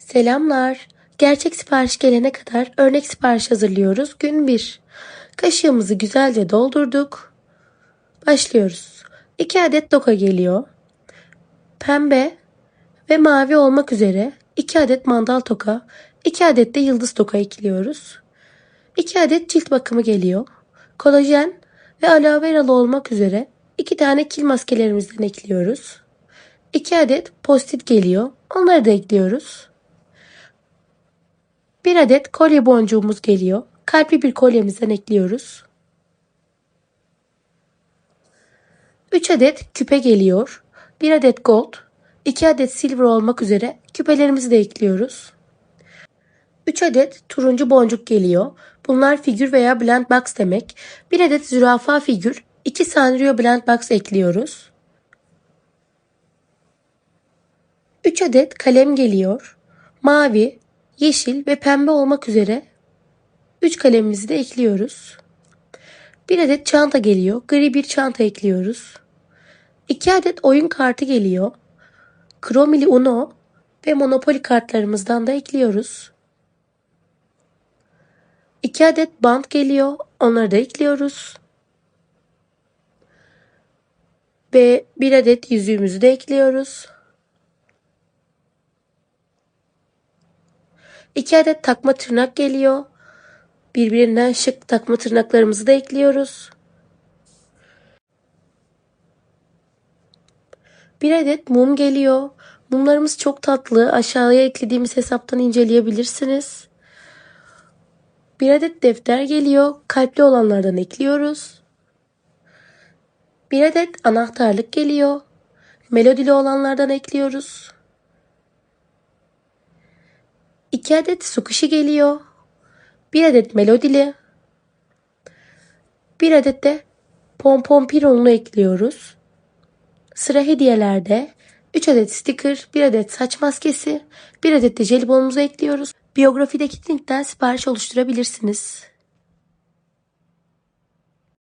Selamlar. Gerçek sipariş gelene kadar örnek sipariş hazırlıyoruz. Gün 1. Kaşığımızı güzelce doldurduk. Başlıyoruz. 2 adet doka geliyor. Pembe ve mavi olmak üzere 2 adet mandal toka, 2 adet de yıldız toka ekliyoruz. 2 adet cilt bakımı geliyor. Kolajen ve aloe veralı olmak üzere 2 tane kil maskelerimizden ekliyoruz. 2 adet postit geliyor. Onları da ekliyoruz. Bir adet kolye boncuğumuz geliyor. Kalpli bir kolyemizden ekliyoruz. 3 adet küpe geliyor. 1 adet gold, 2 adet silver olmak üzere küpelerimizi de ekliyoruz. 3 adet turuncu boncuk geliyor. Bunlar figür veya blend box demek. 1 adet zürafa figür, 2 Sanrio blend box ekliyoruz. 3 adet kalem geliyor. Mavi, yeşil ve pembe olmak üzere 3 kalemimizi de ekliyoruz. 1 adet çanta geliyor. Gri bir çanta ekliyoruz. 2 adet oyun kartı geliyor. Kromili Uno ve Monopoly kartlarımızdan da ekliyoruz. 2 adet bant geliyor. Onları da ekliyoruz. Ve 1 adet yüzüğümüzü de ekliyoruz. 2 adet takma tırnak geliyor. Birbirinden şık takma tırnaklarımızı da ekliyoruz. Bir adet mum geliyor. Mumlarımız çok tatlı. Aşağıya eklediğimiz hesaptan inceleyebilirsiniz. Bir adet defter geliyor. Kalpli olanlardan ekliyoruz. Bir adet anahtarlık geliyor. Melodili olanlardan ekliyoruz. 2 adet su kuşu geliyor. 1 adet melodili. 1 adet de pompon pironlu ekliyoruz. Sıra hediyelerde 3 adet sticker, 1 adet saç maskesi, 1 adet de jelibonumuzu ekliyoruz. Biyografideki linkten sipariş oluşturabilirsiniz.